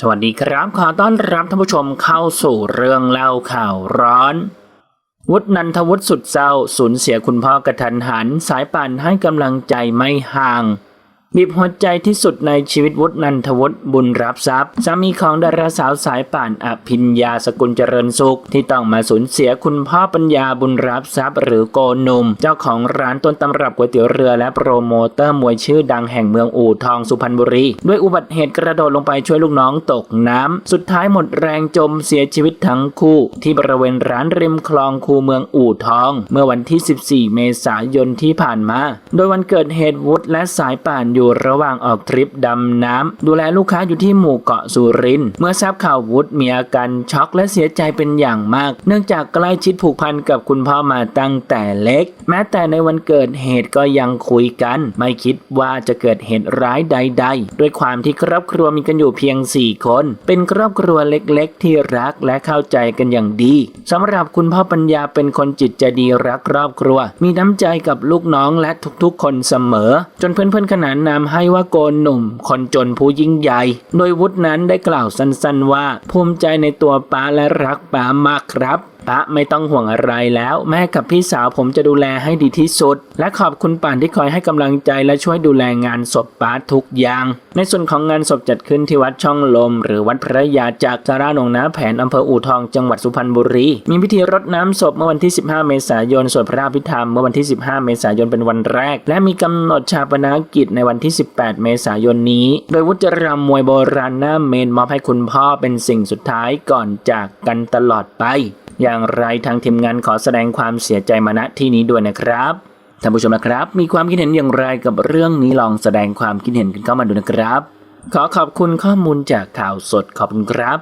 สวัสดีครับขอต้อนรับท่านผู้ชมเข้าสู่เรื่องเล่าข่าวร้อน วุฒินันทวุฒิสุดเศร้าสูญเสียคุณพ่อกระทันหัน สายป่านให้กำลังใจไม่ห่าง บีบหัวใจที่สุดในชีวิตวุฒินันทวุฒิบุญรับทรัพย์สามีของดาราสาวสายป่านอภิญญาสกุลเจริญสุข ที่ต้องมาสูญเสียคุณพ่อปัญญาบุญรับทรัพย์ หรือโกนุม เจ้าของร้านต้นตำรับก๋วยเตี๋ยวเรือและโปรโมเตอร์มวยชื่อดังแห่งเมืองอู่ทองสุพรรณบุรี ด้วยอุบัติเหตุกระโดดลงไปช่วยลูกน้องตกน้ำสุดท้ายหมดแรงจมเสียชีวิตทั้งคู่ ที่บริเวณร้านริมคลองคูเมืองอู่ทอง เมื่อวันที่ 14 เมษายนที่ผ่านมา โดยวันเกิดเหตุวุฒิและสายป่านอยู่ระหว่างออกทริปดำน้ำดูแลลูกค้าอยู่ที่หมู่เกาะสุรินทร์เมื่อทราบข่าววุฒิมีอาการช็อกและเสียใจเป็นอย่างมาก เนื่องจากใกล้ชิดผูกพันกับคุณพ่อมาตั้งแต่เล็ก แม้แต่ในวันเกิดเหตุก็ยังคุยกัน ไม่คิดว่าจะเกิดเหตุร้ายใด ๆ ด้วยความที่ครอบครัวมีกันอยู่เพียง 4 คน เป็นครอบครัวเล็กๆ ที่รักและเข้าใจกันอย่างดีสำหรับคุณพ่อปัญญาเป็นคนจิตใจดีรักครอบครัว มีน้ำใจกับลูกน้องและทุกๆ คนเสมอ จนเพื่อนๆขนานนามให้ว่าโกนหนุ่ม คนจนผู้ยิ่งใหญ่ โดยวุฒินั้นได้กล่าวสั้นๆว่า ภูมิใจในตัวป้าและรักป้ามากครับป้าไม่ต้องห่วงอะไรแล้ว แม่กับพี่สาวผมจะดูแลให้ดีที่สุด และขอบคุณป่านที่คอยให้กำลังใจและช่วยดูแลงานศพป้าทุกอย่าง ในส่วนของงานศพจัดขึ้นที่วัดช่องลม หรือวัดพระยาจากสาราหนองน้าแผนอำเภออู่ทองจังหวัดสุพรรณบุรี มีพิธีรดน้ำศพเมื่อวันที่ 15 เมษายนสวดพระอภิธรรมเมื่อวันที่ 15 เมษายนเป็นวันแรก และมีกำหนดชาปนกิจในวันันที่ 18 เมษายนนี้ โดยวุฒิรำมวยโบราณหน้าเมนมอบให้คุณพ่อเป็นสิ่งสุดท้ายก่อนจากกันตลอดไป อย่างไรทางทีมงานขอแสดงความเสียใจมาณที่นี้ด้วยนะครับท่านผู้ชมนะครับ มีความคิดเห็นอย่างไรกับเรื่องนี้ลองแสดงความคิดเห็นกันเข้ามาดูนะครับ ขอขอบคุณข้อมูลจากข่าวสดขอบคุณครับ